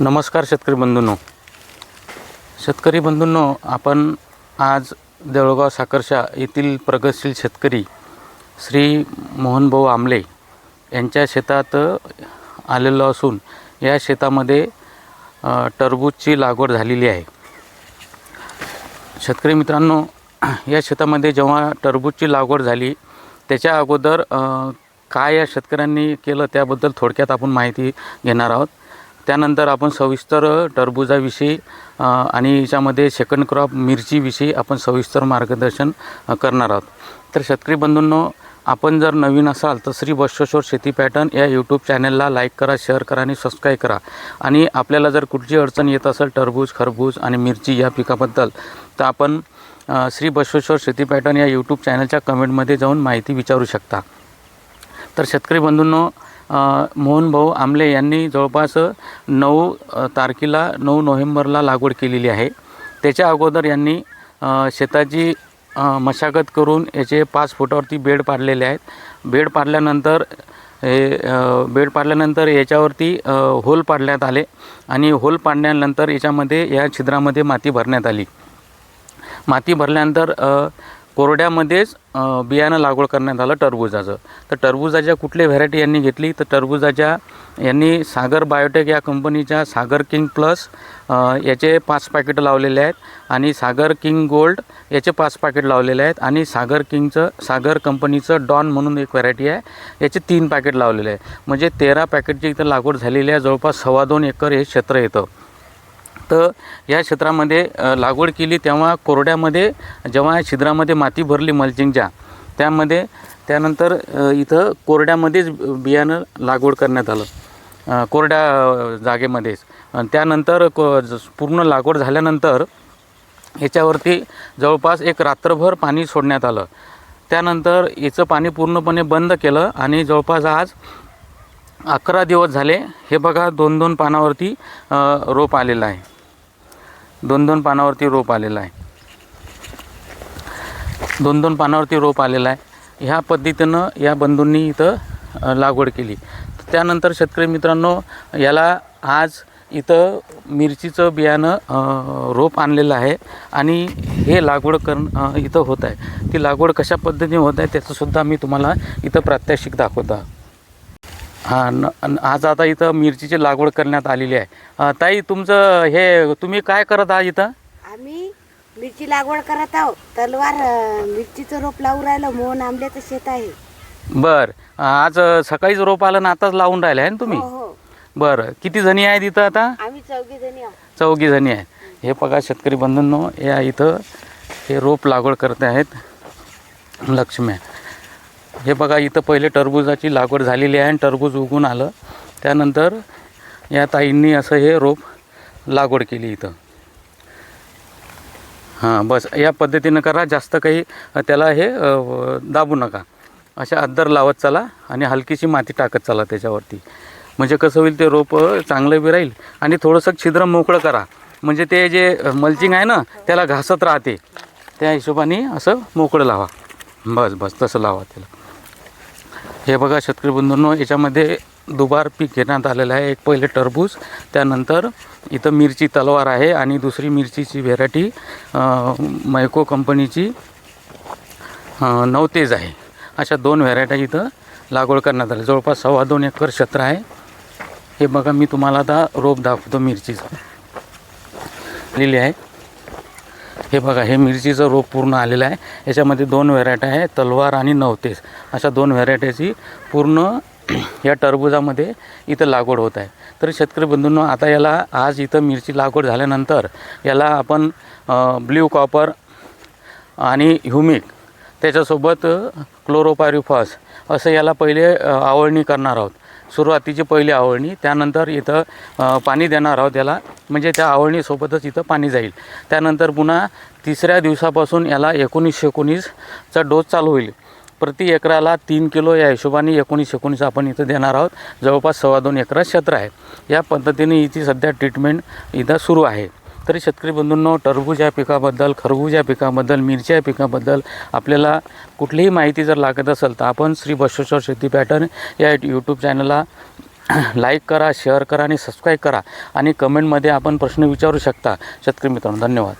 नमस्कार शेतकरी बंधूंनो. शेतकरी बंधूंनो आपण आज देवळगाव साखरशा येथील प्रगतशील शेतकरी श्री मोहनभाऊ आमले यांच्या शेतात आलेलो असून या शेतामध्ये टरबूजची लागवड झालेली आहे. शेतकरी मित्रांनो या शेतामध्ये जेव्हा टरबूजची लागवड झाली त्याच्या अगोदर काय या शेतकऱ्यांनी केलं त्याबद्दल थोडक्यात आपण माहिती घेणार आहोत. त्यानंतर आपण सविस्तर टरबुजाविषयी आणि याच्यामध्ये सेकंड क्रॉप मिरचीविषयी आपण सविस्तर मार्गदर्शन करणार आहोत. तर शेतकरी बंधूंनो आपण जर नवीन असाल तर श्री बश्वेश्वर शेती पॅटर्न या यूट्यूब चॅनलला लाईक करा शेअर करा आणि सबस्क्राईब करा. आणि आपल्याला जर कुठची अडचण येत असेल टरबूज खरबूज आणि मिरची या पिकाबद्दल तर आपण श्री बश्वेश्वर शेती पॅटर्न या यूट्यूब चॅनलच्या कमेंटमध्ये जाऊन माहिती विचारू शकता. तर शेतकरी बंधूंनो मोहनभाऊ आमले यांनी जवळपास नऊ तारखेला नऊ नोव्हेंबरला लागवड केलेली आहे. त्याच्या अगोदर यांनी शेताची मशागत करून याचे पाच फुटावरती बेड पाडलेले आहेत. बेड पाडल्यानंतर हे बेड पाडल्यानंतर याच्यावरती होल पाडण्यात आले आणि होल पाडल्यानंतर याच्यामध्ये या छिद्रामध्ये माती भरण्यात आली. माती भरल्यानंतर कोरड्यामध्येच बियाणं लागवड करण्यात आलं टरबुजाचं. तर टरबुजाच्या कुठली व्हरायटी यांनी घेतली? तर टरबुजाच्या यांनी सागर बायोटेक या कंपनीच्या सागर किंग प्लस याचे पाच पॅकेट लावलेले आहेत आणि सागर किंग गोल्ड याचे पाच पॅकेट लावलेले आहेत आणि सागर किंगचं सागर कंपनीचं डॉन म्हणून एक व्हरायटी आहे याचे तीन पॅकेट लावलेले आहे म्हणजे तेरा पॅकेटची इथं लागवड झालेली आहे जवळपास सव्वा दोन एकर हे क्षेत्र येतं. तर या क्षेत्रामध्ये लागवड केली तेव्हा कोरड्यामध्ये जेव्हा या छिद्रामध्ये माती भरली मल्चिंगच्या त्यामध्ये त्यानंतर इथं कोरड्यामध्येच बियाणं लागवड करण्यात आलं. कोरड्या जागेमध्येच. आणि त्यानंतर को ज- पूर्ण लागवड झाल्यानंतर याच्यावरती जवळपास एक रात्रभर पाणी सोडण्यात आलं. त्यानंतर याचं पाणी पूर्णपणे बंद केलं आणि जवळपास आज अकरा दिवस झाले. हे बघा दोन दोन पानावरती रोप आलेलं आहे. दोन दोन पानावरती रोप आलेलं आहे. दोन दोन पानावरती रोप आलेलं आहे. ह्या पद्धतीनं या बंधूंनी इथं लागवड केली. त्यानंतर शेतकरी मित्रांनो याला आज इथं मिरचीचं बियाणं रोप आणलेलं आहे आणि हे लागवड करणं इथं होत आहे. ती लागवड कशा पद्धतीने होत आहे त्याचंसुद्धा मी तुम्हाला इथं प्रात्यक्षिक दाखवतो. आहे. हां न आज आता इथं मिरचीची लागवड करण्यात आलेली आहे. अ, ताई तुमचं हे तुम्ही काय करत आहात इथं? आम्ही मिरची लागवड करत आहोत. तलवार अं, मिरचीचं रोप लावून राहिलं. मोहन आंबल्याचं शेत आहे. बर. आज सकाळीच रोप आलं ना आताच लावून राहिले आहे ना तुम्ही? हो हो. बरं. किती जणी आहेत इथं आता? आम्ही चौघी जणी आहोत. चौघी जणी आहे हे बघा शेतकरी बंधूंनो या इथं हे रोप लागवड करत आहेत लक्ष्म्या हे बघा इथं पहिले टरबूजाची लागवड झालेली आहे आणि टरबूज उगून आलं. त्यानंतर या ताईंनी असं हे रोप लागवड केली इथं. हां बस या पद्धतीनं करा जास्त काही त्याला हे दाबू नका. अशा अद्दर लावत चला आणि हलकीशी माती टाकत चला त्याच्यावरती. म्हणजे कसं होईल ते रोप चांगलं बी राहील आणि थोडंसं छिद्र मोकळं करा. म्हणजे ते जे मल्चिंग आहे ना त्याला घासत राहते. त्या हिशोबाने असं मोकळं लावा. बस बस तसं लावा त्याला. हे बघा शेतकरी बंधूंनो याच्यामध्ये दुबार पीक घेण्यात आलेलं आहे. एक पहिले टरबूज त्यानंतर इथं मिरची तलवार आहे आणि दुसरी मिरचीची व्हेरायटी मैको कंपनीची नवतेज आहे. अशा दोन व्हेरायटी इथं लागवड करण्यात आल्या जवळपास सव्वा दोन एकर क्षेत्र आहे. हे बघा मी तुम्हाला आता रोप दाखवतो मिरचीचं. लिहिली आहे. हे बघा हे मिरचीचं रोप पूर्ण आलेलं आहे. याच्यामध्ये दोन व्हेरायटी आहे तलवार आणि नवतेस. अशा दोन व्हेरायटीची पूर्ण या टरबुजामध्ये इथं लागवड होत आहे. तर शेतकरी बंधूंनो आता याला आज इथं मिरची लागवड झाल्यानंतर याला आपण ब्ल्यू कॉपर आणि ह्युमिक त्याच्यासोबत क्लोरोपायरिफॉस असं याला पहिले आवळणी करणार आहोत. सुरुवातीची पहिली आवळणी त्यानंतर इथं पाणी देणार आहोत याला. म्हणजे त्या आवळणीसोबतच इथं पाणी जाईल. त्यानंतर पुन्हा तिसऱ्या दिवसापासून याला एकोणीसशे एकोणीसचा डोस चालू होईल. प्रति एकराला तीन किलो या हिशोबाने एकोणीस एकोणीस आपण इथं देणार आहोत. जवळपास सव्वा दोन एकरा क्षेत्र आहे. या पद्धतीने इथे सध्या ट्रीटमेंट इथं सुरू आहे. तरी शेतकरी बंधूंनो टरबूज या पिकाबद्दल खरबूज या पिकाबद्दल मिरच्या या पिकाबद्दल आपल्याला कुठलीही माहिती जर लागत असेल तर आपण श्री बसवेश्वर शेती पॅटर्न या यूट्यूब चॅनलला लाईक करा शेअर करा आणि सबस्क्राईब करा. आणि कमेंटमध्ये आपण प्रश्न विचारू शकता. शेतकरी मित्रांनो धन्यवाद.